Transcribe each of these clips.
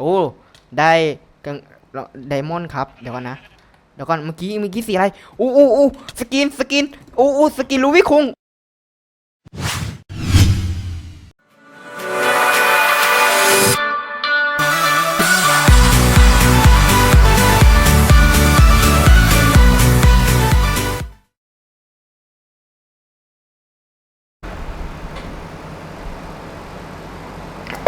โอ้ ได้กังไดมอนด์ครับ เดี๋ยวก่อนนะ เดี๋ยวก่อน เมื่อกี้ เมื่อกี้สีอะไร อู้อู้อู้สกิน สกิน อู้อู้สกินลูวิคุง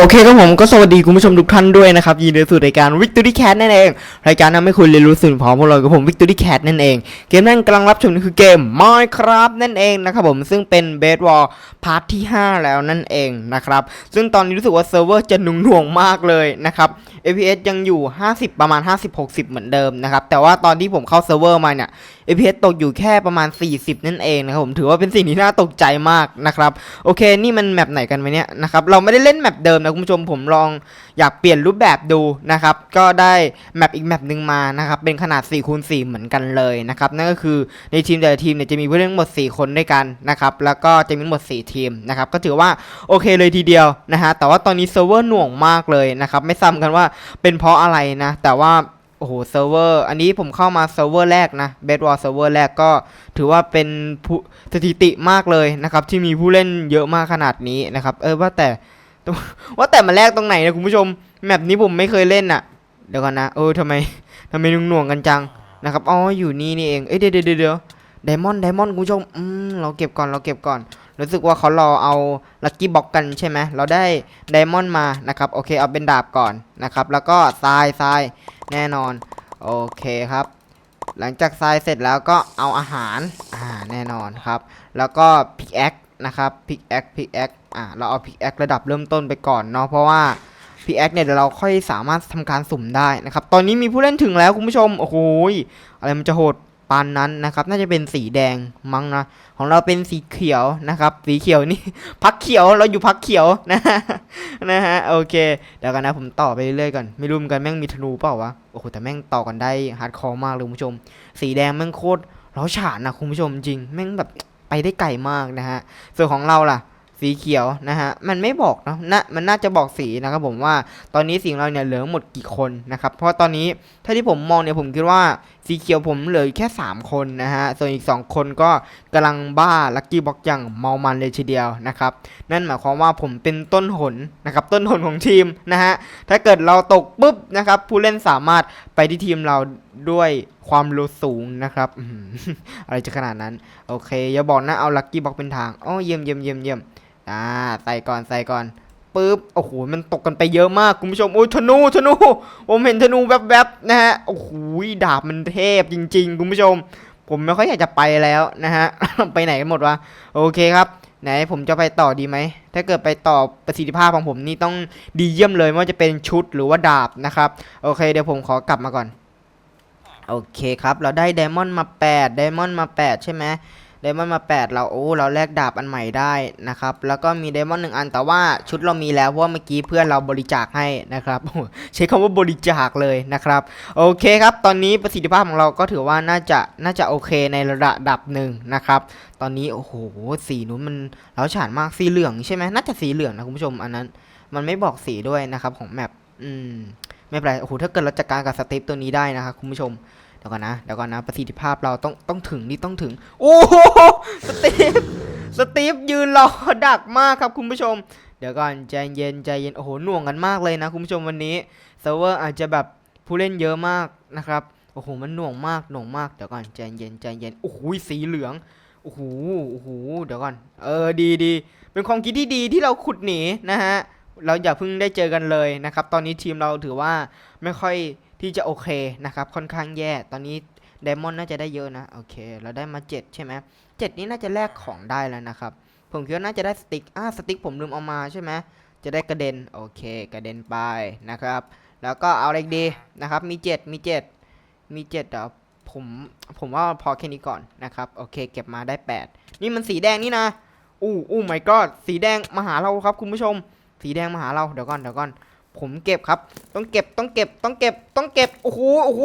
โอเคครับผมก็สวัสดีคุณผู้ชมทุกท่านด้วยนะครับ ยินดีสู่รายการ Victory Cat นั่นเอง รายการนำให้คุณเรียนรู้สิ่งพร้อมพวกเรากับผม Victory Cat นั่นเอง เกมนั่นกำลังรับชมคือเกม Minecraft นั่นเองนะครับผมซึ่งเป็น Bed War พาร์ทที่ 5 แล้วนั่นเองนะครับ ซึ่งตอนนี้รู้สึกว่าเซิร์ฟเวอร์จะหนุ่งหน่วงมากเลยนะครับ FPS ยังอยู่ 50 ประมาณ 50-60 เหมือนเดิมนะครับแต่ว่าตอนที่ผมเข้าเซิร์ฟเวอร์มาเนี่ย FPS ตกอยู่แค่ประมาณ 40 นั่นเองนะครับผมถือว่าเป็นสิ่งที่น่าตกใจมากนะครับโอเคนี่มันแมปไหนกันวะเนี่ยนะครับเราไม่ได้เล่นแมปเดิมนะคุณผู้ชมผมลองอยากเปลี่ยนรูปแบบดูนะครับก็ได้แมปอีกแมปหนึ่งมานะครับเป็นขนาด4คูณ4เหมือนกันเลยนะครับนั่นก็คือในทีมแต่ละทีมเนี่ยจะมีผู้เล่นหมด 4 คนด้วยกันนะครับแล้วก็จะมีหมด 4 ทีมนะครับก็ถือว่าโอเคเลยทีเดียวนะฮะแต่ว่าตอนนี้เซิร์ฟเวอร์หน่วงมากเลยนะครับไม่ซ้ำกันว่าเป็นเพราะอะไรนะแต่ว่า โอ้โหเซิร์ฟเวอร์อันนี้ผมเข้ามาเซิร์ฟเวอร์แรกนะเบดวอลเซิร์ฟเวอร์แรกก็ถือว่าเป็นสถิติมากเลยนะครับ ที่มีผู้เล่นเยอะมากขนาดนี้นะครับ เออว่าแต่ว่าแต่มาแรกตรงไหนนะคุณผู้ชมแมปนี้ผมไม่เคยเล่นอะเดี๋ยวก่อนนะเออทำไมทำไมนุ่งหน่วงกันจังนะครับอ๋ออยู่นี่นี่เองเอ้ยเดี๋ยวเดี๋ยวเดี๋ยวไดมอนด์ไดมอนด์คุณผู้ชมอืมเราเก็บก่อนเราเก็บก่อน รู้สึกว่าเขารอเอาลัคกี้บ็อกกันใช่ไหมเราได้ไดมอนด์มานะครับโอเคเอาเป็นดาบก่อนนะครับแล้วก็ทรายทราย แน่นอน โอเคครับ หลังจากทรายเสร็จแล้วก็เอาอาหารอ่าแน่นอนครับ แล้วก็พิกแอคนะครับพิกแอคพิกแอคอ่าเราเอาพิกแอคระดับเริ่มต้นไปก่อนเนาะเพราะว่าพิกแอคเนี่ยเดี๋ยวเราค่อยสามารถทำการสุ่มได้นะครับ ตอนนี้มีผู้เล่นถึงแล้วคุณผู้ชม โอ้โห อะไรมันจะโหด ปานนั้นนะครับ น่าจะเป็นสีแดงมั้งนะ ของเราเป็นสีเขียวนะครับ สีเขียวนี่ พักเขียวเราอยู่พักเขียวนะฮะนะฮะโอเคเดี๋ยวกันนะผมต่อไปเรื่อยๆก่อนไม่รู้เหมือนกันแม่งมีธนูเปล่าวะโอ้โหแต่แม่งต่อกันได้ฮาร์ดคอร์มากเลยคุณผู้ชม สีแดงแม่งโคตรเร้าฉานนะคุณผู้ชมจริงแม่งแบบไปได้ไกลมากนะฮะส่วนของเราล่ะ สีเขียวนะฮะมันไม่บอกเนอะนะมันน่าจะบอกสีนะครับผมว่าตอนนี้สีของเราเนี่ยเหลือหมดกี่คนนะครับเพราะตอนนี้ถ้าที่ผมมองเนี่ยผมคิดว่าสีเขียวผมเหลืออยู่แค่ 3 คนนะฮะส่วนอีก 2 คนก็กำลังบ้าลัคกี้บ็อกอย่างเมามันเลยทีเดียวนะครับนั่นหมายความว่าผมเป็นต้นหนนะครับต้นหนของทีมนะฮะถ้าเกิดเราตกปุ๊บนะครับผู้เล่นสามารถไปที่ทีมเราด้วยความร็วสูงนะครับอื้อหืออะไรจะขนาดนั้น โอเค อย่าบอกนะเอาลัคกี้บ็อกเป็นทางอ๋อเยี่ยมเยี่ยมเยี่ยมเยี่ยม อ่าใส่ก่อนใส่ก่อนปุ๊บโอ้โหมันตกกันไปเยอะมากคุณผู้ชมโอ้ยธนูธนูผมเห็นธนูแวบๆนะฮะโอ้โหดาบมันเทพจริง ๆ คุณผู้ชม ผมไม่ค่อยอยากจะไปแล้วนะฮะไปไหนกันหมดวะโอเคครับไหนผมจะไปต่อดีไหม ถ้าเกิดไปต่อประสิทธิภาพของผมนี่ต้องดีเยี่ยมเลยไม่ว่าจะเป็นชุดหรือว่าดาบนะครับ โอเคเดี๋ยวผมขอกลับมาก่อน โอเคครับ เราได้ไดมอนด์มา 8 ไดมอนด์มา 8 ใช่ไหม ไดมอนด์มา 8 เราโอ้เราแลกดาบอันใหม่ได้นะครับ แล้วก็มีไดมอนด์หนึ่งอันแต่ว่าชุดเรามีแล้วเพราะเมื่อกี้เพื่อนเราบริจาคให้นะครับ ใช้คำว่าบริจาคเลยนะครับ โอเคครับ ตอนนี้ประสิทธิภาพของเราก็ถือว่าน่าจะน่าจะโอเคในระดับหนึ่งนะครับ ตอนนี้โอ้โหสีนู้นมันเล้าฉานมากสีเหลืองใช่ไหมน่าจะสีเหลืองนะคุณผู้ชมอันนั้น มันไม่บอกสีด้วยนะครับของแมปอืมไม่เป็นไรโอ้โหถ้าเกิดเราจัดการกับสเตปตัวนี้ได้นะครับคุณผู้ชม ดี๋ยวก่อนนะเดี๋ยวก่อนนะประสิทธิภาพเราต้องต้องถึงนี่ต้องถึง โอ้โหสตีฟสตีฟยืนรอดักมากครับคุณผู้ชม เดี๋ยวก่อนใจเย็นใจเย็นโอ้โหหน่วงกันมากเลยนะคุณผู้ชมวันนี้เซิร์ฟเวอร์อาจจะแบบผู้เล่นเยอะมากนะครับโอ้โหมันหน่วงมากหน่วงมากเดี๋ยวก่อนใจเย็นใจเย็นโอ้โหสีเหลืองโอ้โหโอ้โหเดี๋ยวก่อน เออดีดีเป็นความคิดที่ดีที่เราขุดหนีนะฮะเราอย่าเพิ่งได้เจอกันเลยนะครับ ตอนนี้ทีมเราถือว่าไม่ค่อย ที่จะโอเคนะครับ ค่อนข้างแย่ตอนนี้ไดมอนด์น่าจะได้เยอะนะ โอเค เราได้มา 7 ใช่ไหมเจ็ดนี้น่าจะแลกของได้แล้วนะครับ ผมคิดว่าน่าจะได้สติกอ่าสติกผมลืมเอามาใช่ไหมจะได้กระเด็น โอเค กระเด็นไปนะครับ แล้วก็เอาอะไรอีกดีนะครับ มี 7 มี 7 มี7เดี๋ยวผมผมว่าพอแค่นี้ก่อนนะครับ โอเค เก็บมาได้ 8 นี่มันสีแดงนี่นะอู้อู้ my god สีแดงมาหาเราครับคุณผู้ชม สีแดงมาหาเราเดี๋ยวก่อนเดี๋ยวก่อน ผมเก็บครับ ต้องเก็บต้องเก็บต้องเก็บต้องเก็บโอ้โหโอ้โห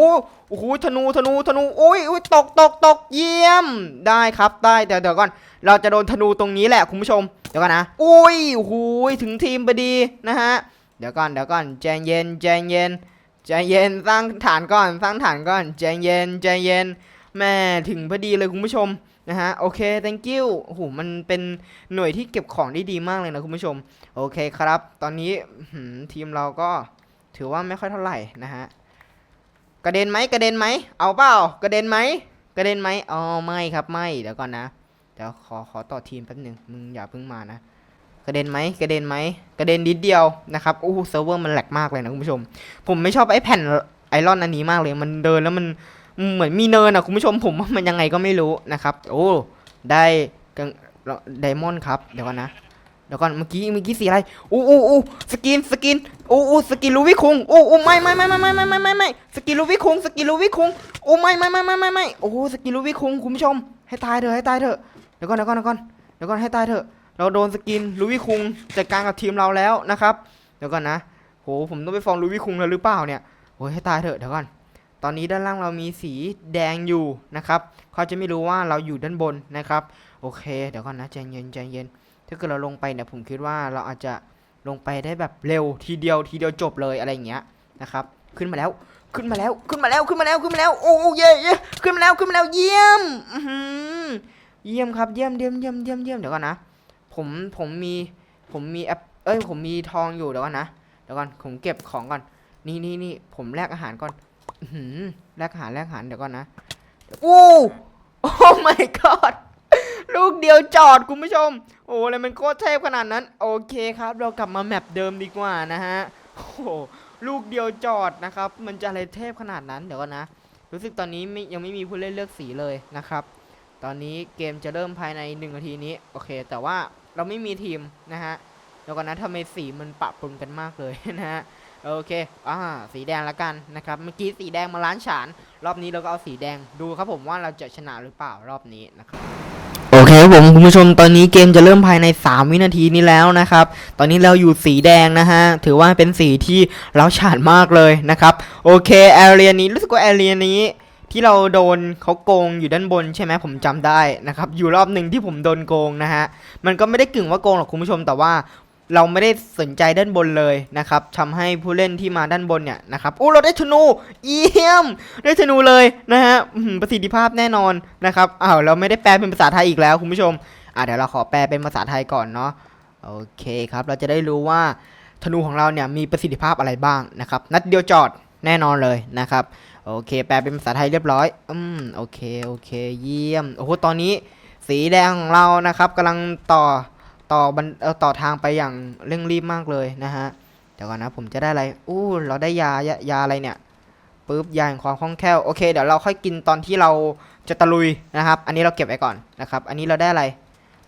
โอ้โหธนูธนูธนูโอ้ยโอ้ยตกตกตกเยี่ยมได้ครับได้เดี๋ยวเดี๋ยวก่อน เราจะโดนธนูตรงนี้แหละคุณผู้ชมเดี๋ยวก่อนนะโอ้ยโอ้โหถึงทีมพอดีนะฮะเดี๋ยวก่อนเดี๋ยวก่อนใจเย็นใจเย็นใจเย็นสร้างฐานก่อนสร้างฐานก่อนใจเย็นใจเย็นแม่ถึงพอดีเลยคุณผู้ชม นะฮะโอเค thank you โอ้โหมันเป็นหน่วยที่เก็บของได้ดีมากเลยนะคุณผู้ชม โอเคครับ ตอนนี้ทีมเราก็ถือว่าไม่ค่อยเท่าไหร่นะฮะกระเด็นไหมกระเด็นไหมเอาเปล่ากระเด็นไหมกระเด็นไหมอ๋อไม่ครับไม่เดี๋ยวก่อนนะเดี๋ยวขอขอต่อทีมแป๊บหนึ่งมึงอย่าเพิ่งมานะกระเด็นไหมกระเด็นไหมกระเด็นนิดเดียวนะครับโอ้เซิร์ฟเวอร์มันแหลกมากเลยนะคุณผู้ชม ผมไม่ชอบไอ้แผ่นไอรอนอันนี้มากเลย มันเดินแล้วมัน เหมือนมีเนินอะคุณผู้ชมผมว่ามันยังไงก็ไม่รู้นะครับ โอ้ได้กังไดมอนด์ครับเดี๋ยวก่อนนะเดี๋ยวก่อนเมื่อกี้เมื่อกี้สีอะไรอู้อู้อู้สกินสกินอู้อู้สกินลูวิคุงอู้อู้ไม่ไม่ไม่ไม่ไม่ไม่ไม่ไม่ไม่สกินลูวิคุงสกินลูวิคุงโอ้ไม่ไม่ไม่ไม่ไม่ไม่โอ้สกินลูวิคุงคุณผู้ชม ให้ตายเถอะให้ตายเถอะเดี๋ยวก่อนเดี๋ยวก่อนเดี๋ยวก่อนเดี๋ยวก่อนให้ตายเถอะ เราโดนสกินลูวิคุงจัดการกับทีมเราแล้วนะครับ เดี๋ยวก่อนนะโหผมต้องไปฟ้องลูวิคุงแล้วหรือเปล่าเนี่ยโอ้ยให้ตายเถอะเดี๋ยวก่อน ตอนนี้ด้านล่างเรามีสีแดงอยู่นะครับเขาจะไม่รู้ว่าเราอยู่ด้านบนนะครับ โอเค เดี๋ยวก่อนนะใจเย็นใจเย็น ถ้าเกิดเราลงไปเนี่ยผมคิดว่าเราอาจจะลงไปได้แบบเร็วทีเดียวทีเดียวจบเลยอะไรอย่างเงี้ยนะครับ ขึ้นมาแล้วขึ้นมาแล้วขึ้นมาแล้วขึ้นมาแล้วขึ้นมาแล้วโอ้เย่เย่ขึ้นมาแล้วขึ้นมาแล้วเยี่ยมอื้อหือเยี่ยมครับเยี่ยมเยี่ยมเยี่ยมเยี่ยมเยี่ยมเดี๋ยวก่อนนะ ผมผมมีผมมีแอปเอ้ยผมมีทองอยู่เดี๋ยวก่อนนะเดี๋ยวก่อนผมเก็บของก่อนนี่นี่นี่ผมแลกอาหารก่อน อื้อหือแลกหารแลกหารเดี๋ยวก่อนนะอู้โอ้ my god ลูกเดียวจอดคุณผู้ชม โอ้อะไรมันโคตรเทพขนาดนั้น โอเคครับ เรากลับมาแมปเดิมดีกว่านะฮะโอ้โหลูกเดียวจอดนะครับ มันจะอะไรเทพขนาดนั้นเดี๋ยวก่อนนะ รู้สึกตอนนี้ไม่ยังไม่มีผู้เล่นเลือกสีเลยนะครับ ตอนนี้เกมจะเริ่มภายใน1นาทีนี้โอเค แต่ว่าเราไม่มีทีมนะฮะเดี๋ยวก่อนนะทำไมสีมันปะปนกันมากเลยนะฮะ โอเค อ่า สีแดงละกันนะครับ เมื่อกี้สีแดงมาล้านฉาน รอบนี้เราก็เอาสีแดง ดูครับผมว่าเราจะชนะหรือเปล่ารอบนี้นะครับ โอเคครับผมคุณผู้ชมตอนนี้เกมจะเริ่มภายใน 3 วินาทีนี้แล้วนะครับ ตอนนี้เราอยู่สีแดงนะฮะ ถือว่าเป็นสีที่เราฉานมากเลยนะครับ โอเคแอเรียนี้รู้สึกว่าแอเรียนี้ที่เราโดนเขาโกงอยู่ด้านบนใช่ไหมผมจำได้นะครับ อยู่รอบหนึ่งที่ผมโดนโกงนะฮะ มันก็ไม่ได้กึ่งว่าโกงหรอกคุณผู้ชมแต่ว่า เราไม่ได้สนใจด้านบนเลยนะครับทำให้ผู้เล่นที่มาด้านบนเนี่ยนะครับโอ้เราได้ธนูเยี่ยม ได้ธนูเลยนะฮะประสิทธิภาพแน่นอนนะครับอ้าวเราไม่ได้แปลเป็นภาษาไทยอีกแล้วคุณผู้ชมอะเดี๋ยวเราขอแปลเป็นภาษาไทยก่อนเนาะโอเคครับ เราจะได้รู้ว่าธนูของเราเนี่ยมีประสิทธิภาพอะไรบ้างนะครับ นัดเดียวจอดแน่นอนเลยนะครับโอเค แปลเป็นภาษาไทยเรียบร้อย อืมโอเคโอเค เยี่ยมโอ้โหตอนนี้ สีแดงของเรานะครับกำลังต่อ ต่อบันเออต่อทางไปอย่างเร่งรีบมากเลยนะฮะเดี๋ยวก่อนนะผมจะได้อะไรอู้เราได้ยายายาอะไรเนี่ยปึ๊บยาแห่งความคล่องแคล่วโอเคเดี๋ยวเราค่อยกินตอนที่เราจะตะลุยนะครับ อันนี้เราเก็บไว้ก่อนนะครับ อันนี้เราได้อะไร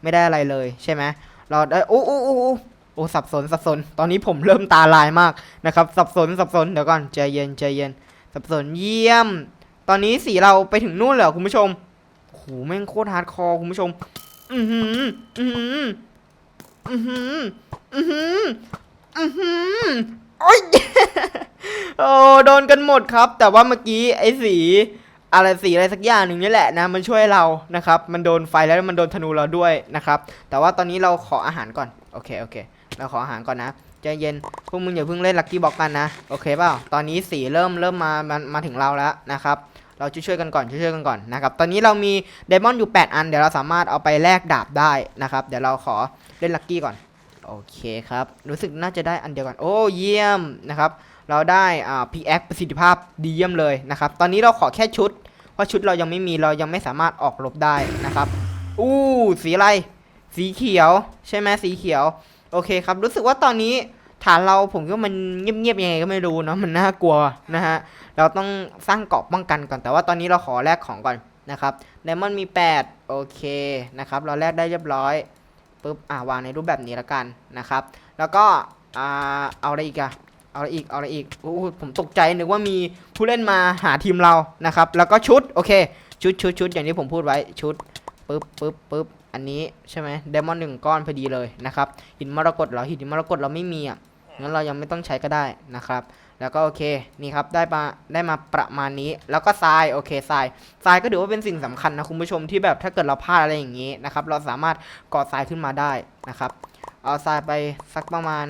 ไม่ได้อะไรเลยใช่ไหมเราได้อู้อู้อู้อู้โอ้สับสนสับสน ตอนนี้ผมเริ่มตาลายมากนะครับ สับสนสับสนเดี๋ยวก่อนใจเย็นใจเย็น สับสนเยี่ยม ตอนนี้สีเราไปถึงนู่นเหรอคุณผู้ชมโอ้โหแม่งโคตรฮาร์ดคอร์คุณผู้ชม อือหืออือหือ อือหือ อือหือ อือหือ โอ้ย โอ้โดนกันหมดครับ แต่ว่าเมื่อกี้ไอ้สี อะไรสีอะไรสักอย่างหนึ่งนี่แหละนะ มันช่วยเรานะครับ มันโดนไฟแล้วมันโดนธนูเราด้วยนะครับ แต่ว่าตอนนี้เราขออาหารก่อน โอเค โอเค เราขออาหารก่อนนะใจเย็น พวกมึงอย่าเพิ่งเล่นลักกี้บอกกันนะ โอเคเปล่า ตอนนี้สีเริ่มเริ่มมามามาถึงเราแล้วนะครับเราช่วยช่วยๆกันก่อนช่วยช่วยๆกันก่อนนะครับ ตอนนี้เรามีไดมอนด์อยู่ 8 อัน เดี๋ยวเราสามารถเอาไปแลกดาบได้นะครับ เดี๋ยวเราขอ เล่นลักกี้ก่อน โอเคครับ รู้สึกน่าจะได้อันเดียวกัน โอ้เยี่ยมนะครับ เราได้อ่า PX ประสิทธิภาพดีเยี่ยมเลยนะครับ ตอนนี้เราขอแค่ชุด เพราะชุดเรายังไม่มีเรายังไม่สามารถออกรบได้นะครับ อู้สีอะไร สีเขียว ใช่ไหมสีเขียว โอเคครับ รู้สึกว่าตอนนี้ฐานเราผมก็มันเงียบๆยังไงก็ไม่รู้เนาะมันน่ากลัวนะฮะเราต้องสร้างเกราะป้องกันก่อนแต่ว่าตอนนี้เราขอแลกของก่อนนะครับไดมอนด์มี 8 โอเคนะครับ เราแลกได้เรียบร้อย ปุ๊บอ่าวางในรูปแบบนี้ล้วกันนะครับ แล้วก็อ่าเอาอะไรอีกอะเอาอะไรอีกเอาอะไรอีกโอ้ผมตกใจนึกว่ามีผู้เล่นมาหาทีมเรานะครับ แล้วก็ชุดโอเค ชุดชุดชุดอย่างที่ผมพูดไว้ชุดปึ๊บปึ๊บปึ๊บอันนี้ใช่ไหมไดมอนหนึ่งก้อนพอดีเลยนะครับหินมรกตเหรอหินมรกตเราไม่มีอะงั้นเรายังไม่ต้องใช้ก็ได้นะครับ แล้วก็โอเคนี่ครับได้มาได้มาประมาณนี้ แล้วก็ทรายโอเคทรายทรายก็ถือว่าเป็นสิ่งสำคัญนะคุณผู้ชมที่แบบถ้าเกิดเราพลาดอะไรอย่างนี้นะครับเราสามารถก่อทรายขึ้นมาได้นะครับเอาทรายไปสักประมาณ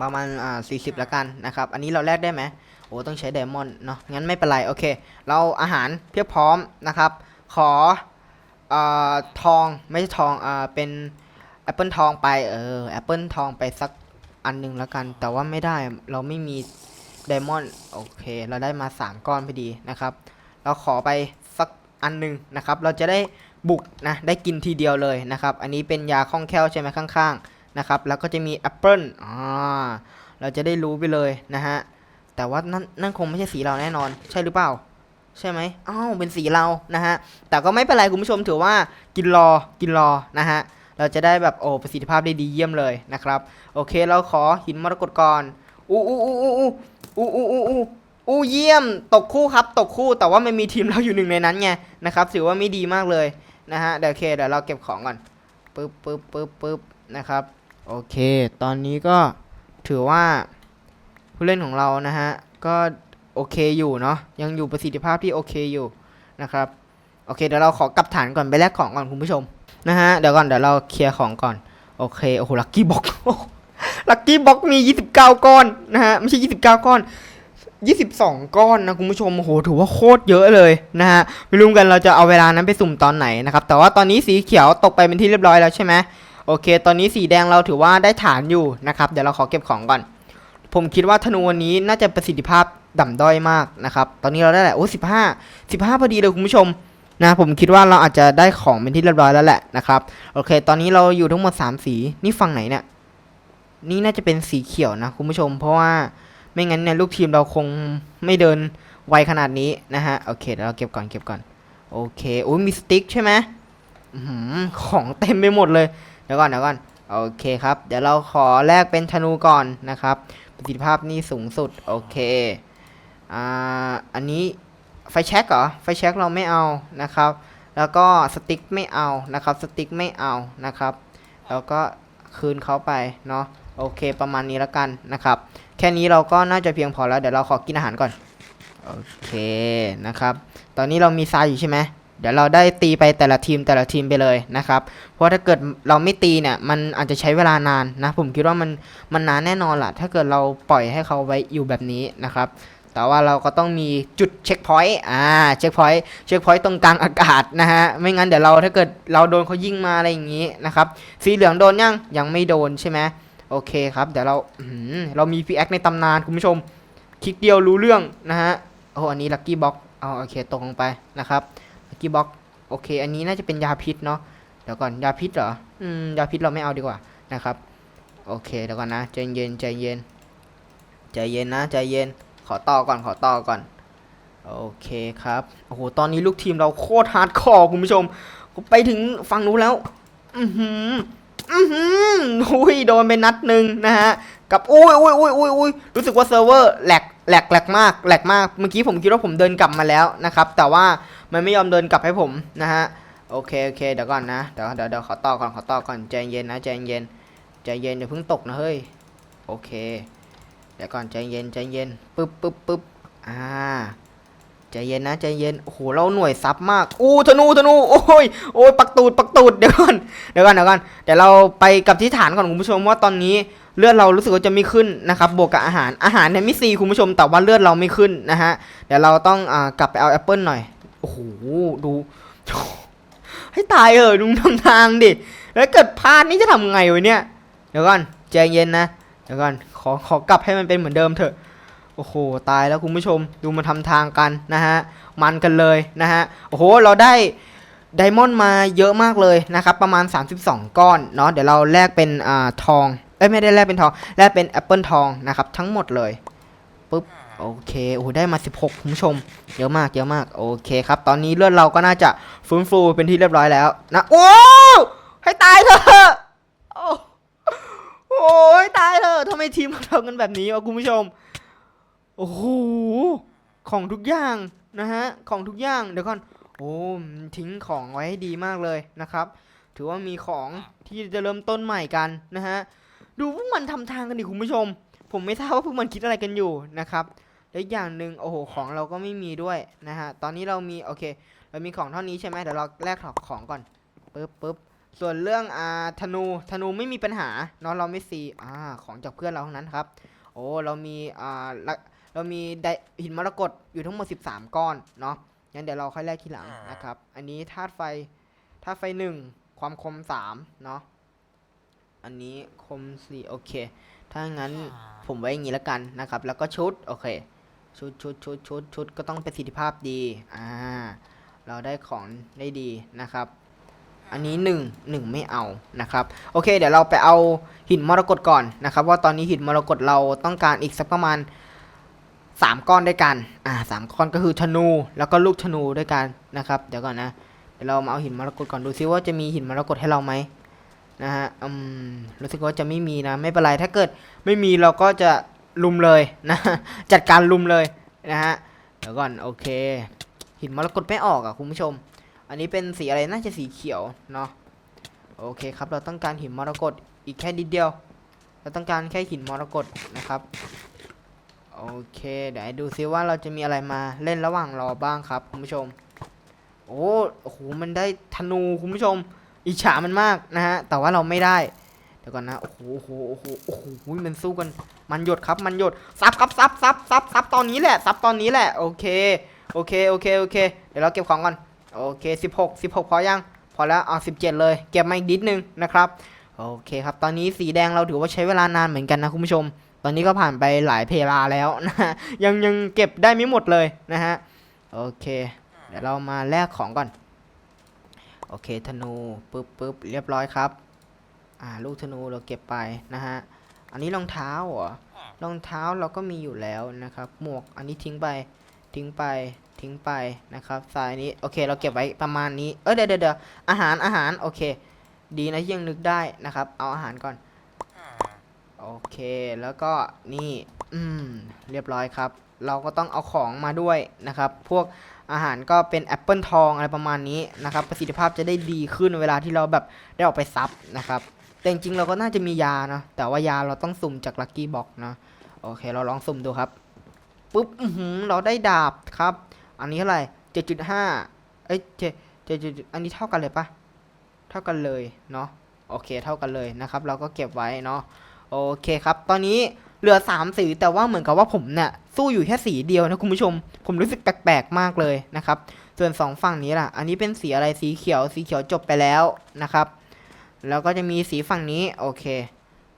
ประมาณอ่าสี่สิบละกันนะครับอันนี้เราแลกได้ไหมโอ้ต้องใช้ไดมอนด์เนาะงั้นไม่เป็นไรโอเค เราอาหารเพียบพร้อมนะครับ ขออ่าทองไม่ใช่ทองอ่าเป็นแอปเปิลทองไปเออแอปเปิลทองไปสัก อันหนึ่งละกัน แต่ว่าไม่ได้เราไม่มีไดมอนด์โอเค เราได้มา 3 ก้อนพอดีนะครับ เราขอไปสักอันหนึ่งนะครับ เราจะได้บุกนะได้กินทีเดียวเลยนะครับ อันนี้เป็นยาคล่องแคล่วใช่ไหมข้างๆนะครับ แล้วก็จะมีแอปเปิลอ่าเราจะได้รู้ไปเลยนะฮะแต่ว่านั่นนั่นคงไม่ใช่สีเราแน่นอน ใช่หรือเปล่า ใช่ไหมอ้าวเป็นสีเรานะฮะแต่ก็ไม่เป็นไรคุณผู้ชมถือว่ากินรอกินรอนะฮะ เราจะได้แบบโอ้ประสิทธิภาพได้ดีเยี่ยมเลยนะครับ โอเคเราขอหินมรกตก่อนอู้อู้อู้อู้อู้อู้อู้อู้อู้เยี่ยมตกคู่ครับตกคู่แต่ว่ามันมีทีมเราอยู่หนึ่งในนั้นไงนะครับถือว่าไม่ดีมากเลยนะฮะเดี๋ยวโอเคเดี๋ยวเราเก็บของก่อนปึ๊บปึ๊บปึ๊บปึ๊บนะครับโอเค ตอนนี้ก็ถือว่าผู้เล่นของเรานะฮะก็โอเคอยู่เนาะยังอยู่ประสิทธิภาพที่โอเคอยู่นะครับโอเคเดี๋ยวเราขอกลับฐานก่อนไปแลกของก่อนคุณผู้ชม นะฮะ เดี๋ยวก่อน เดี๋ยวเราเคลียร์ของก่อน โอเค โอ้โห ลักกี้บ็อกลักกี้บ็อกมี 29 ก้อนนะฮะ ไม่ใช่ 29 ก้อน 22 ก้อนนะคุณผู้ชม โอ้โห ถือว่าโคตรเยอะเลยนะฮะ ไม่รู้กันเราจะเอาเวลานั้นไปสุ่มตอนไหนนะครับ แต่ว่าตอนนี้สีเขียวตกไปเป็นที่เรียบร้อยแล้วใช่ไหมโอเค ตอนนี้สีแดงเราถือว่าได้ฐานอยู่นะครับ เดี๋ยวเราขอเก็บของก่อน ผมคิดว่าธนูวันนี้น่าจะประสิทธิภาพด่ำด้อยมากนะครับ ตอนนี้เราได้แหละโอ้สิบห้าสิบห้าพอดีเลยคุณผู้ชม นะผมคิดว่าเราอาจจะได้ของเป็นที่เรียบร้อยแล้วแหละนะครับ โอเค ตอนนี้เราอยู่ทั้งหมด 3 สีนี่ฝั่งไหนเนี่ยนี่น่าจะเป็นสีเขียวนะคุณผู้ชม เพราะว่าไม่งั้นเนี่ยลูกทีมเราคงไม่เดินไวขนาดนี้นะฮะโอเคเราเก็บก่อนเก็บก่อนโอเคโอ้ยมีสติ๊กใช่ไหมของเต็มไปหมดเลยเดี๋ยวก่อนเดี๋ยวก่อนโอเคครับ เดี๋ยวเราขอแลกเป็นธนูก่อนนะครับประสิทธิภาพนี่สูงสุดโอเคอ่าอันนี้ ไฟแช็กเหรอ ไฟแช็กเราไม่เอานะครับ แล้วก็สติ๊กไม่เอานะครับ สติ๊กไม่เอานะครับ แล้วก็คืนเขาไปเนาะ โอเคประมาณนี้แล้วกันนะครับ แค่นี้เราก็น่าจะเพียงพอแล้ว เดี๋ยวเราขอกินอาหารก่อน โอเคนะครับ ตอนนี้เรามีทรายอยู่ใช่ไหมเดี๋ยวเราได้ตีไปแต่ละทีมแต่ละทีมไปเลยนะครับ เพราะถ้าเกิดเราไม่ตีเนี่ย มันอาจจะใช้เวลานานนะ ผมคิดว่ามันมันนานแน่นอนล่ะ ถ้าเกิดเราปล่อยให้เขาไว้อยู่แบบนี้นะครับ แต่ว่าเราก็ต้องมีจุดเช็คพอยต์อ่าเช็คพอยต์เช็คพอยต์ตรงกลางอากาศนะฮะไม่งั้นเดี๋ยวเราถ้าเกิดเราโดนเขายิงมาอะไรอย่างนี้นะครับสีเหลืองโดนยังยังไม่โดนใช่ไหมโอเคครับเดี๋ยวเราอื้อหือเรามีพีแอคในตำนานคุณผู้ชม คลิกเดียวรู้เรื่องนะฮะโอ้อันนี้ลัคกี้บ็อกเอาโอเคตกลงไปนะครับลัคกี้บ็อกโอเค อันนี้น่าจะเป็นยาพิษเนาะเดี๋ยวก่อนยาพิษเหรออืมยาพิษเราไม่เอาดีกว่านะครับ โอเคเดี๋ยวก่อนนะใจเย็นใจเย็นใจเย็นนะใจเย็น ขอต่อก่อนขอต่อก่อน โอเคครับ โอ้โห ตอนนี้ลูกทีมเราโคตรฮาร์ดคอร์คุณผู้ชม ไปถึงฝั่งนู้นแล้ว อือหือ อือหืออุ้ยโดนไปนัดหนึ่งนะฮะ กับอุ้ยอุ้ยอุ้ยอุ้ยอุ้ยรู้สึกว่าเซิร์ฟเวอร์แหลกแหลกแหลกมากแหลกมาก เมื่อกี้ผมคิดว่าผมเดินกลับมาแล้วนะครับ แต่ว่ามันไม่ยอมเดินกลับให้ผมนะฮะ โอเคโอเคเดี๋ยวก่อนนะ เดี๋ยวเดี๋ยวเดี๋ยวขอต่อก่อนขอต่อก่อนใจเย็นนะใจเย็นใจเย็นอย่าเพิ่งตกนะเฮ้ย โอเค เดี๋ยวก่อนใจเย็นใจเย็นปึ๊บปึ๊บปึ๊บอ่าใจเย็นนะใจเย็นโอ้โหเราหน่วยซับมากอู้ธนูธนูโอ้ยโอ้ยปักตูดปักตูดเดี๋ยวก่อนเดี๋ยวก่อนเดี๋ยวก่อนเดี๋ยวเราไปกับที่ฐานก่อนคุณผู้ชมว่าตอนนี้เลือดเรารู้สึกว่าจะไม่ขึ้นนะครับบวกกับอาหารอาหารเนี่ยม่ซีคุณผู้ชมแต่ว่าเลือดเราไม่ขึ้นนะฮะเดี๋ยวเราต้องอ่ากลับไปเอาแอปเปิลหน่อยโอ้โหดู ให้ตายเออะดูทำทางดิแล้วเกิดพลาดนี่จะทำไงวะเนี่ยเดี๋ยวก่อนใจเย็นนะ เดี๋ยวก่อนขอขอกลับให้มันเป็นเหมือนเดิมเถอะ โอ้โห ตายแล้วคุณผู้ชม ดูมาทำทางกันนะฮะ มันกันเลยนะฮะ โอ้โห เราได้ไดมอนด์มาเยอะมากเลยนะครับ ประมาณ 32 ก้อนเนาะ เดี๋ยวเราแลกเป็นอ่าทอง เอ้ยไม่ได้แลกเป็นทอง แลกเป็นแอปเปิลทองนะครับ ทั้งหมดเลยปุ๊บโอเค โอ้ได้มา 16คุณผู้ชม เยอะมาก เยอะมาก โอเคครับ ตอนนี้เลือดเราก็น่าจะฟื้นฟูเป็นที่เรียบร้อยแล้วนะ โอ้ ให้ตายเถอะ โอ้ยตายเถอะทำไมทีมเราทำกันแบบนี้วะคุณผู้ชม โอ้โห ของทุกอย่างนะฮะ ของทุกอย่าง เดี๋ยวก่อน โอ้ทิ้งของไว้ให้ดีมากเลยนะครับ ถือว่ามีของที่จะเริ่มต้นใหม่กันนะฮะ ดูพวกมันทำทางกันดิคุณผู้ชม ผมไม่ทราบว่าพวกมันคิดอะไรกันอยู่นะครับ และอีกอย่างหนึ่งโอ้โห ของเราก็ไม่มีด้วยนะฮะ ตอนนี้เรามีโอเค เรามีของเท่านี้ใช่ไหมเดี๋ยวเราแลกของก่อนปึ๊บปึ๊บ ส่วนเรื่องอ่าธนูธนูไม่มีปัญหาเนาะเราไม่ซีอ่าของจากเพื่อนเราทั้งนั้นครับ โอ้เรามีอ่าละเรามีไดหินมรกตอยู่ทั้งหมด 13 ก้อนเนาะงั้นเดี๋ยวเราค่อยแลกทีหลังนะครับ อันนี้ธาตุไฟธาตุไฟหนึ่งความคมสามเนาะอันนี้คมสี่โอเค ถ้างั้นผมไว้อย่างนี้แล้วกันนะครับ แล้วก็ชุด โอเค ชุดชุดชุดชุดชุดก็ต้องประสิทธิภาพดี อ่า เราได้ของได้ดีนะครับ อันนี้หนึ่งหนึ่งไม่เอานะครับโอเค เดี๋ยวเราไปเอาหินมรกตก่อนนะครับ ว่าตอนนี้หินมรกตเราต้องการอีกสักประมาณสามก้อนด้วยกันอ่าสามก้อนก็คือธนูแล้วก็ลูกธนูด้วยกันนะครับเดี๋ยวก่อนนะเดี๋ยวเรามาเอาหินมรกตก่อนดูซิว่าจะมีหินมรกตให้เราไหมนะฮะอืมรู้สึกว่าจะไม่มีนะไม่เป็นไรถ้าเกิดไม่มีเราก็จะลุมเลยนะจัดการลุมเลยนะฮะเดี๋ยวก่อนโอเค หินมรกตไม่ออกอะคุณผู้ชม อันนี้เป็นสีอะไรน่าจะสีเขียวเนาะโอเคครับเราต้องการหินมรกตอีกแค่นิดเดียว เราต้องการแค่หินมรกตนะครับโอเคเดี๋ยวดูซิว่าเราจะมีอะไรมาเล่นระหว่างรอบ้างครับคุณผู้ชมโอ้โอ้โหมันได้ธนูคุณผู้ชม อิจฉามันมากนะฮะแต่ว่าเราไม่ได้เดี๋ยวก่อนนะโอ้โหโอ้โหโอ้โหโอ้โหมันสู้กันมันหยดครับมันหยดซับครับซับซับซับซับตอนนี้แหละซับตอนนี้แหละโอเคโอเคโอเคโอเค เดี๋ยวเราเก็บของก่อน โอเค 16 16 พอยังพอแล้วเอา17 เลย เก็บมาอีกนิดนึงนะครับโอเคครับตอนนี้สีแดงเราถือว่าใช้เวลานานเหมือนกันนะคุณผู้ชม ตอนนี้ก็ผ่านไปหลายเพลาแล้วนะฮะยังยังเก็บได้ไม่หมดเลยนะฮะโอเคเดี๋ยวเรามาแลกของก่อนโอเคธนูปึ๊บปึ๊บเรียบร้อยครับอ่าลูกธนูเราเก็บไปนะฮะอันนี้รองเท้าเหรอรองเท้าเราก็มีอยู่แล้วนะครับ หมวกอันนี้ทิ้งไปทิ้งไป ทิ้งไปนะครับสายนี้โอเค เราเก็บไว้ประมาณนี้เออเดี๋ยวเดี๋ยวเดี๋ยวอาหารอาหารโอเค ดีนะที่ยังนึกได้นะครับ เอาอาหารก่อนโอเคแล้วก็นี่อืมเรียบร้อยครับ เราก็ต้องเอาของมาด้วยนะครับ พวกอาหารก็เป็นแอปเปิลทองอะไรประมาณนี้นะครับ ประสิทธิภาพจะได้ดีขึ้นเวลาที่เราแบบได้ออกไปซับนะครับแต่จริงๆเราก็น่าจะมียาเนาะแต่ว่ายาเราต้องสุ่มจากลัคกี้บ็อกนะโอเค เราลองสุ่มดูครับปุ๊บอือหือเราได้ดาบครับ อันนี้เท่าไหร่เจ็ดจุดห้าเอ้ยเจ็ดเจ็ดจุดอันนี้เท่ากันเลยปะเท่ากันเลยเนาะโอเคเท่ากันเลยนะครับ เราก็เก็บไว้เนาะโอเคครับ ตอนนี้เหลือสามสีแต่ว่าเหมือนกับว่าผมเนี่ยสู้อยู่แค่สีเดียวนะคุณผู้ชม ผมรู้สึกแปลกๆมากเลยนะครับ ส่วนสองฝั่งนี้ล่ะ อันนี้เป็นสีอะไรสีเขียว สีเขียวจบไปแล้วนะครับ แล้วก็จะมีสีฝั่งนี้โอเค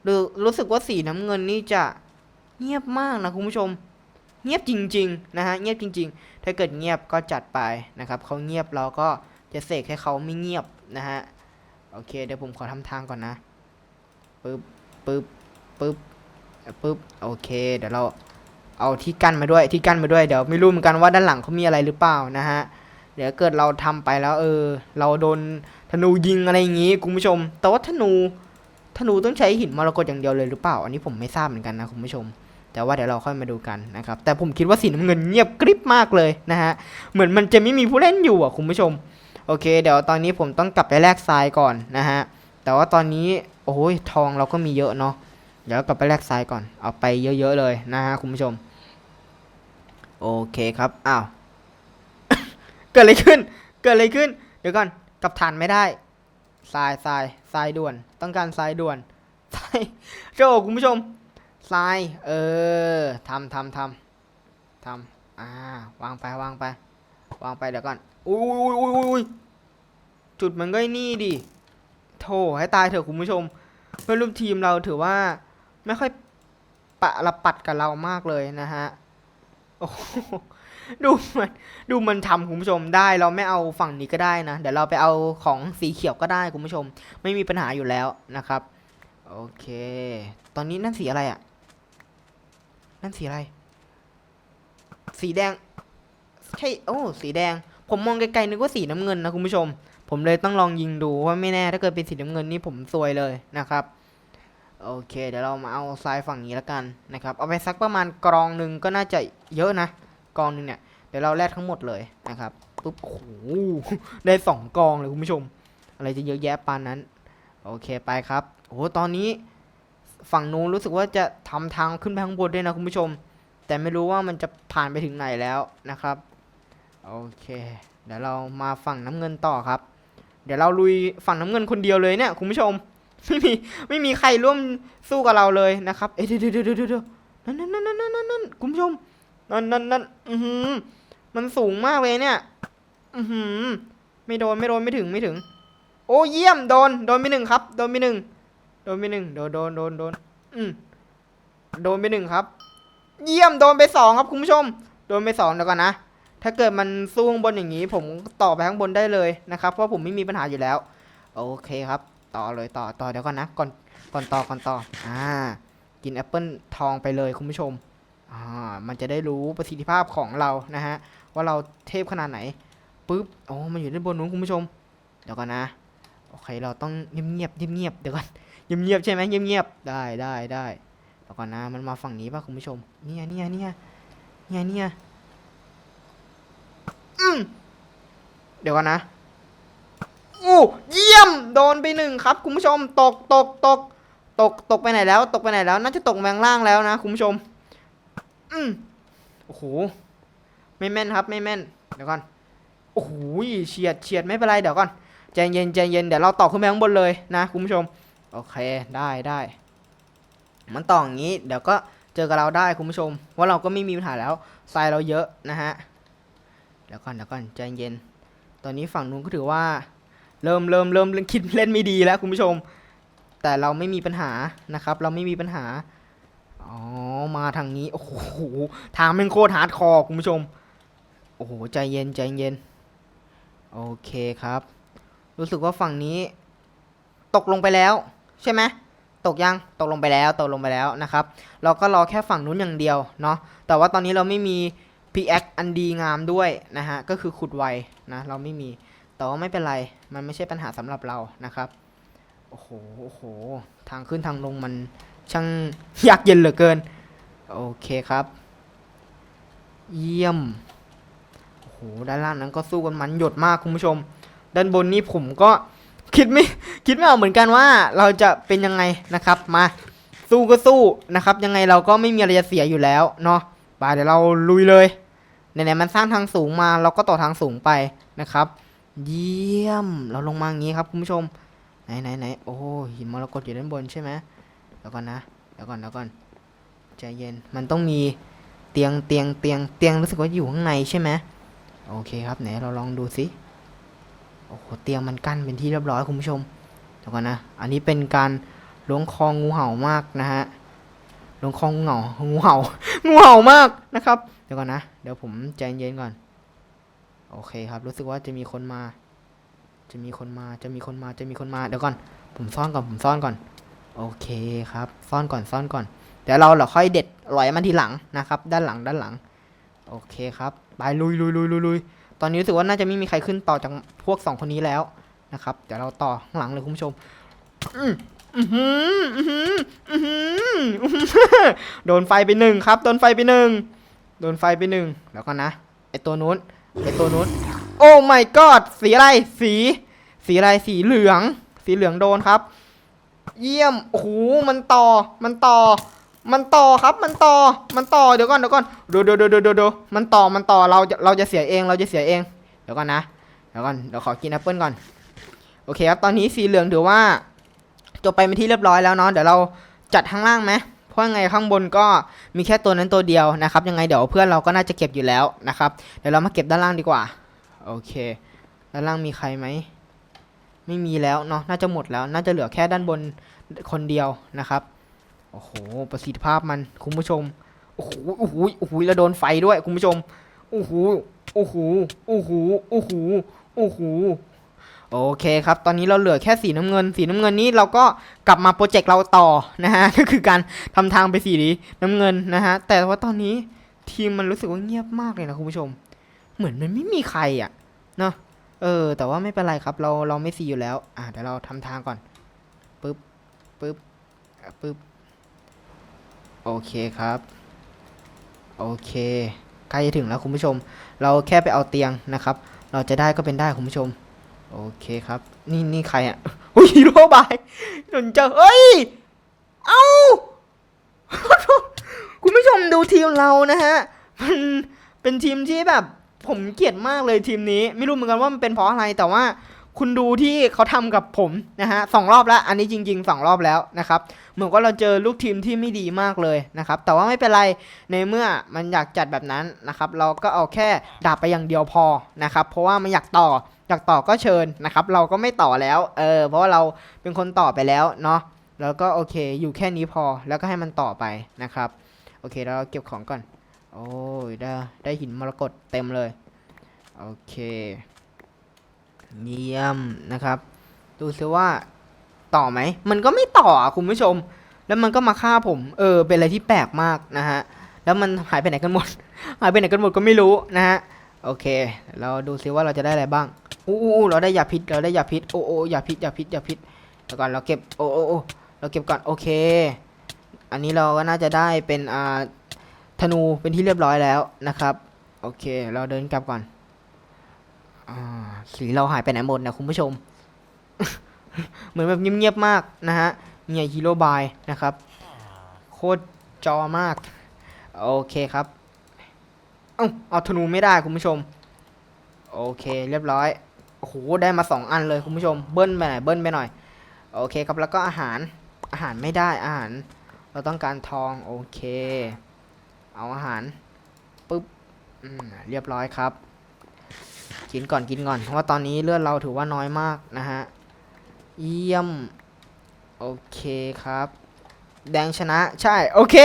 รู้รู้สึกว่าสีน้ำเงินนี่จะเงียบมากนะคุณผู้ชม เงียบจริงๆนะฮะเงียบจริง ๆ ถ้าเกิดเงียบก็จัดไปนะครับเขาเงียบเราก็จะเสกให้เขาไม่เงียบนะฮะโอเคเดี๋ยวผมขอทำทางก่อนนะปึ๊บปึ๊บปึ๊บปึ๊บโอเค เดี๋ยวเราเอาที่กั้นมาด้วยที่กั้นมาด้วยเดี๋ยวไม่รู้เหมือนกันว่าด้านหลังเขามีอะไรหรือเปล่านะฮะเดี๋ยวเกิดเราทำไปแล้วเออ เราโดนธนูยิงอะไรอย่างงี้คุณผู้ชม แต่ว่าธนูธนูต้องใช้หินมรกตอย่างเดียวเลยหรือเปล่า อันนี้ผมไม่ทราบเหมือนกันนะคุณผู้ชม แต่ว่าเดี๋ยวเราค่อยมาดูกันนะครับ แต่ผมคิดว่าสีน้ำเงินเงียบกริบมากเลยนะฮะ เหมือนมันจะไม่มีผู้เล่นอยู่อะคุณผู้ชม โอเค เดี๋ยวตอนนี้ผมต้องกลับไปแลกทรายก่อนนะฮะ แต่ว่าตอนนี้โอ้ยทองเราก็มีเยอะเนาะ เดี๋ยวกลับไปแลกทรายก่อน เอาไปเยอะๆเลยนะฮะคุณผู้ชม โอเคครับ อ้าว เกิดอะไรขึ้น เกิดอะไรขึ้น เดี๋ยวก่อน กลับฐานไม่ได้ ทรายทรายทรายด่วน ต้องการทรายด่วนทรายโจคุณผู้ชม ทรายเออทำทำทำทำอ่าวางไปวางไป วางไปเดี๋ยวก่อนอุ้ยอุ้ยอุ้ยอุ้ยอุ้ยจุดมันก็ไอ้นี่ดิโถให้ตายเถอะคุณผู้ชม เพื่อนร่วมทีมเราถือว่าไม่ค่อยปะระปัดกับเรามากเลยนะฮะโอ้โหดูมันดูมันทำคุณผู้ชมได้เราไม่เอาฝั่งนี้ก็ได้นะ เดี๋ยวเราไปเอาของสีเขียวก็ได้คุณผู้ชม ไม่มีปัญหาอยู่แล้วนะครับ โอเค ตอนนี้นั่นสีอะไรอะ่ะ นั่นสีอะไร สีแดง ใช่ โอ้ สีแดง ผมมองไกลๆนึกว่าสีน้ำเงินนะคุณผู้ชม ผมเลยต้องลองยิงดูว่าไม่แน่ ถ้าเกิดเป็นสีน้ำเงินนี่ผมซวยเลยนะครับ โอเค เดี๋ยวเรามาเอาทรายฝั่งนี้แล้วกันนะครับ เอาไปสักประมาณกรองหนึ่งก็น่าจะเยอะนะ กรองหนึ่งเนี่ย เดี๋ยวเราแลกทั้งหมดเลยนะครับปุ๊บโอ้โหได้สองกองเลยคุณผู้ชม อะไรจะเยอะแยะปานนั้น โอเคไปครับ โอ้ตอนนี้ ฝั่งนู้นรู้สึกว่าจะทำทางขึ้นไปข้างบนด้วยนะคุณผู้ชม แต่ไม่รู้ว่ามันจะผ่านไปถึงไหนแล้วนะครับ โอเค เดี๋ยวเรามาฝั่งน้ำเงินต่อครับ เดี๋ยวเราลุยฝั่งน้ำเงินคนเดียวเลยเนี่ยคุณผู้ชมไม่มีไม่มีใครร่วมสู้กับเราเลยนะครับเอ๊ะเดี๋ยวเดี๋ยวเดี๋ยวเดี๋ยวเดี๋ยวนั่นนั่นนั่นนั่นนั่นนั่นคุณผู้ชมนั่นนั่นนั่นอือหือมันสูงมากเลยเนี่ย อือหือไม่โดนไม่โดนไม่ถึงไม่ถึง โอ้เยี่ยมโดนโดนไปหนึ่งครับ โดนไปหนึ่ง ดนไปหนึ่งโดนโดนโดนโดนอืมโดนไปหนึ่งครับ เยี่ยมโดนไปสองครับคุณผู้ชม โดนไปสองเดี๋ยวก่อนนะ ถ้าเกิดมันสู้ข้างบนอย่างนี้ ผมต่อไปข้างบนได้เลยนะครับ เพราะผมไม่มีปัญหาอยู่แล้ว โอเคครับ ต่อเลยต่อต่อเดี๋ยวก่อนนะ ก่อนก่อนต่อก่อนต่อ อ่า กินแอปเปิลทองไปเลยคุณผู้ชม อ่า มันจะได้รู้ประสิทธิภาพของเรานะฮะ ว่าเราเทพขนาดไหนปุ๊บ โอ้ มันอยู่ด้านบนนู้นคุณผู้ชม เดี๋ยวก่อนนะ โอเค เราต้องเงียบเงียบเงียบเดี๋ยวก่อน เงียบๆใช่ไหมเงียบๆได้ได้ได้เดี๋ยวก่อนนะมันมาฝั่งนี้ป่ะคุณผู้ชม เนี่ยเนี่ยเนี่ยเนี่ยเนี่ยอืมเดี๋ยวก่อนนะโอ้เยี่ยมโดนไปหนึ่งครับ คุณผู้ชม ตกตกตกตกตกไปไหนแล้ว ตกไปไหนแล้ว น่าจะตกแมงล่างแล้วนะคุณผู้ชม อืมโอ้โหไม่แม่นครับ ไม่แม่นเดี๋ยวก่อนโอ้โหเฉียดเฉียดไม่เป็นไรเดี๋ยวก่อนใจเย็นใจเย็นเดี๋ยวเราต่อขึ้นไปข้างบนเลยนะคุณผู้ชม โอเคได้ได้ มันต่ออย่างนี้ เดี๋ยวก็เจอกับเราได้คุณผู้ชม ว่าเราก็ไม่มีปัญหาแล้วทรายเราเยอะนะฮะเดี๋ยวก่อนเดี๋ยวก่อนใจเย็น ตอนนี้ฝั่งนู้นก็ถือว่า เริ่มเริ่มเริ่มคิดเล่นไม่ดีแล้วคุณผู้ชม แต่เราไม่มีปัญหานะครับ เราไม่มีปัญหาอ๋อมาทางนี้โอ้โหทางเป็นโคตรฮาร์ดคอร์คุณผู้ชมโอ้โหใจเย็นใจเย็นโอเคครับ รู้สึกว่าฝั่งนี้ ตกลงไปแล้ว ใช่ไหมตกยังตกลงไปแล้วตกลงไปแล้วนะครับ เราก็รอแค่ฝั่งนู้นอย่างเดียวเนาะแต่ว่าตอนนี้เราไม่มี PX อันดีงามด้วยนะฮะก็คือขุดไวนะเราไม่มีแต่ว่าไม่เป็นไรมันไม่ใช่ปัญหาสำหรับเรานะครับโอ้โหโอ้โหทางขึ้นทางลงมันช่างยากเย็นเหลือเกินโอเคครับ เยี่ยมโอ้โหด้านล่างนั้นก็สู้กันมันหยดมากคุณผู้ชม ด้านบนนี้ผมก็ คิดไม่คิดไม่ออกเหมือนกันว่าเราจะเป็นยังไงนะครับมาสู้ก็สู้นะครับ ยังไงเราก็ไม่มีอะไรจะเสียอยู่แล้วเนาะไปเดี๋ยวเราลุยเลยไหนๆมันสร้างทางสูงมาเราก็ต่อทางสูงไปนะครับ เยี่ยมเราลงมาอย่างนี้ครับคุณผู้ชมไหนไหนไหนโอ้หินมรกตอยู่ด้านบนใช่ไหมเดี๋ยวก่อนนะเดี๋ยวก่อนเดี๋ยวก่อนใจเย็นมันต้องมีเตียงเตียงเตียงเตียงรู้สึกว่าอยู่ข้างในใช่ไหมโอเคครับไหนเราลองดูสิ โอ้โหเตียงมันกั้นเป็นที่เรียบร้อยคุณผู้ชมเดี๋ยวก่อนนะ อันนี้เป็นการล้วงคองูเห่ามากนะฮะล้วงคองูเห่างูเห่างูเห่ามากนะครับ เดี๋ยวก่อนนะ เดี๋ยวผมใจเย็นก่อน โอเคครับ รู้สึกว่าจะมีคนมา จะมีคนมา จะมีคนมา จะมีคนมา เดี๋ยวก่อน ผมซ่อนก่อน ผมซ่อนก่อน โอเคครับ ซ่อนก่อน ซ่อนก่อน เดี๋ยวเราเราค่อยเด็ดลอยมันทีหลังนะครับ ด้านหลัง ด้านหลัง โอเคครับ ไปลุยลุยลุยลุยลุย ตอนนี้รู้สึกว่าน่าจะไม่มีใครขึ้นต่อจากพวกสองคนนี้แล้วนะครับ เดี๋ยวเราต่อข้างหลังเลยคุณผู้ชมโดนไฟไปหนึ่งครับ โดนไฟไปหนึ่งโดนไฟไปหนึ่งแล้วก็นะไอตัวนู้นไอตัวนู้น โอ้ my god สีอะไร สี สีอะไร สีเหลือง สีเหลืองโดนครับ เยี่ยม โอ้โห มันต่อ มันต่อ มันต่อครับ มันต่อ มันต่อ เดี๋ยวก่อน เดี๋ยวก่อน ดูดูดูดูดูดูมันต่อ มันต่อ เราจะ เราจะเสียเอง เราจะเสียเอง เดี๋ยวก่อนนะ เดี๋ยวก่อน เดี๋ยวขอกินแอปเปิลก่อน โอเคครับ ตอนนี้สีเหลืองถือว่าจบไปเป็นที่เรียบร้อยแล้วเนาะ เดี๋ยวเราจัดข้างล่างไหมเพราะยังไงข้างบนก็มีแค่ตัวนั้นตัวเดียวนะครับ ยังไงเดี๋ยวเพื่อนเราก็น่าจะเก็บอยู่แล้วนะครับ เดี๋ยวเรามาเก็บด้านล่างดีกว่า โอเค ด้านล่างมีใครไหม ไม่มีแล้วเนาะ น่าจะหมดแล้ว น่าจะเหลือแค่ด้านบนคนเดียวนะครับ โอ้โห ประสิทธิภาพมันคุณผู้ชม โอ้โห โอ้โห โอ้โห แล้วโดนไฟด้วยคุณผู้ชม โอ้โห โอ้โห โอ้โห โอ้โห โอ้โห โอเคครับ ตอนนี้เราเหลือแค่สีน้ำเงิน สีน้ำเงินนี้เราก็กลับมาโปรเจกต์เราต่อนะฮะ ก็คือการทำทางไปสีน้ำเงินนะฮะ แต่ว่าตอนนี้ทีมมันรู้สึกว่าเงียบมากเลยนะคุณผู้ชม เหมือนมันไม่มีใครอะเนาะ เออ แต่ว่าไม่เป็นไรครับ เราเราไม่สีอยู่แล้ว อะเดี๋ยวเราทำทางก่อน ปึ๊บ ปึ๊บ ปึ๊บ โอเคครับ โอเคใกล้จะถึงแล้วคุณผู้ชม เราแค่ไปเอาเตียงนะครับ เราจะได้ก็เป็นได้คุณผู้ชม โอเคครับ นี่นี่ใครอะอุ้ยฮีโร่บายหนุนเจอเอ้ย เอ้า คุณผู้ชมดูทีมเรานะฮะ มันเป็นทีมที่แบบผมเกลียดมากเลยทีมนี้ ไม่รู้เหมือนกันว่ามันเป็นเพราะอะไรแต่ว่า คุณดูที่เขาทำกับผมนะฮะสองรอบแล้วอันนี้จริงๆสองรอบแล้วนะครับเหมือนว่าเราเจอลูกทีมที่ไม่ดีมากเลยนะครับแต่ว่าไม่เป็นไรในเมื่อมันอยากจัดแบบนั้นนะครับเราก็เอาแค่ดาบไปอย่างเดียวพอนะครับเพราะว่ามันอยากต่ออยากต่อก็เชิญนะครับเราก็ไม่ต่อแล้วเออเพราะว่าเราเป็นคนต่อไปแล้วเนาะแล้วก็โอเคอยู่แค่นี้พอแล้วก็ให้มันต่อไปนะครับโอเคเราเก็บของก่อนโอ้ยได้ได้หินมรกตเต็มเลยโอเค เยี่ยมนะครับ ดูซิว่าต่อไหม มันก็ไม่ต่อคุณผู้ชม แล้วมันก็มาฆ่าผม เออ เป็นอะไรที่แปลกมากนะฮะ แล้วมันหายไปไหนกันหมด หายไปไหนกันหมดก็ไม่รู้นะฮะ โอเค เราดูซิว่าเราจะได้อะไรบ้าง อู้อู้เราได้ยาพิษ เราได้ยาพิษ โอ้โอ้ยาพิษ ยาพิษ ยาพิษแล้วก่อนเราเก็บ โอ้โอ้โอ้เราเก็บก่อน โอเค อันนี้เราก็น่าจะได้เป็นอ่าธนูเป็นที่เรียบร้อยแล้วนะครับ โอเค เราเดินกลับก่อน สีเราหายไปไหนหมดนะคุณผู้ชม เหมือนแบบเงียบๆมากนะฮะเนี่ยฮีโร่บายนะครับ โคตรจอมาก โอเคครับ เอ้าเอาธนูไม่ได้คุณผู้ชม โอเคเรียบร้อยโอ้โหได้มาสองอันเลยคุณผู้ชม เบิ้ลไปหน่อยเบิ้ลไปหน่อย โอเคครับแล้วก็อาหารอาหารไม่ได้อาหาร เราต้องการทองโอเค เอาอาหารปึ๊บเรียบร้อยครับ กินก่อนกินก่อน เพราะว่าตอนนี้เลือดเราถือว่าน้อยมากนะฮะ เยี่ยม โอเคครับ แดงชนะใช่ โอเค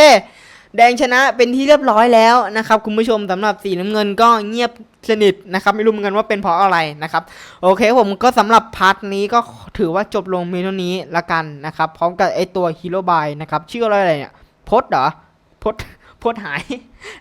แดงชนะเป็นที่เรียบร้อยแล้วนะครับ คุณผู้ชมสำหรับสีน้ำเงินก็เงียบสนิทนะครับไม่รู้เหมือนกันว่าเป็นเพราะอะไรนะครับ โอเคผมก็สำหรับพาร์ทนี้ก็ถือว่าจบลงเพียงเท่านี้ละกันนะครับ พร้อมกับไอตัวฮีโร่บายนะครับชื่ออะไรเนี่ยพดเหรอพดพดหาย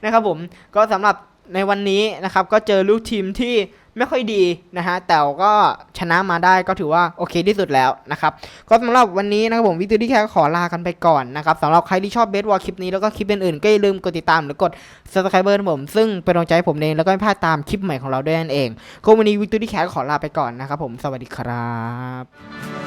นะครับผมก็สำหรับในวันนี้นะครับก็เจอลูกทีมที่ ไม่ค่อยดีนะฮะแต่ก็ชนะมาได้ก็ถือว่าโอเคที่สุดแล้วนะครับก็สำหรับวันนี้นะครับผมวิตูดี้แค่ขอลากันไปก่อนนะครับสำหรับใครที่ชอบเบสวอลคลิปนี้แล้วก็คลิปอื่นๆก็อย่าลืมกดติดตามหรือกด subscribe ผมซึ่งเป็นกำลังใจให้ผมเองแล้วก็ไม่พลาดตามคลิปใหม่ของเราด้วยนั่นเองก็วันนี้วิตูดี้แค่ขอลาไปก่อนนะครับผมสวัสดีครับ